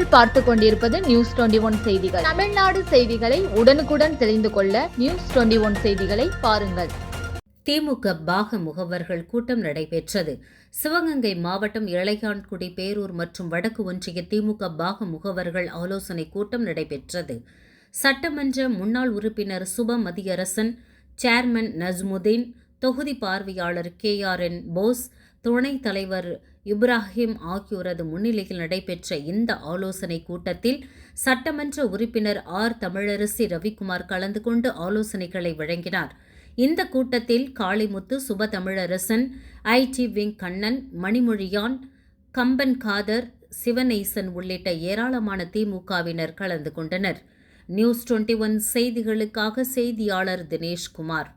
நீங்கள் பார்த்து கொண்டிருப்பது நியூஸ் டுவெண்டி ஒன் செய்திகள். தமிழ்நாடு செய்திகளை உடனுக்குடன் தெரிந்து கொள்ள நியூஸ் டுவெண்டி ஒன் செய்திகளை பாருங்கள். திமுக பாக முகவர்கள் கூட்டம் நடைபெற்றது. சிவகங்கை மாவட்டம் இளையான்குடி பேரூர் மற்றும் வடக்கு ஒன்றிய திமுக பாக முகவர்கள் ஆலோசனை கூட்டம் நடைபெற்றது. சட்டமன்ற முன்னாள் உறுப்பினர் சுப மதியரசன் சேர்மன் நஜ்முதீன் தொகுதி பார்வையாளர் கே ஆர் என் போஸ் துணைத் தலைவர் இப்ராஹிம் ஆகியோரது முன்னிலையில் நடைபெற்ற இந்த ஆலோசனை கூட்டத்தில் சட்டமன்ற உறுப்பினர் ஆர். தமிழரசி ரவிக்குமார் கலந்து கொண்டு ஆலோசனைகளை வழங்கினார். இந்த கூட்டத்தில் காளிமுத்து சுப தமிழரசன் ஐடி விங் கண்ணன் மணிமொழியான் கம்பன் காதர் சிவனேசன் உள்ளிட்ட ஏராளமான திமுகவினர் கலந்து கொண்டனர். நியூஸ் டுவெண்டி ஒன் செய்திகளுக்காக செய்தியாளர் தினேஷ்குமார்.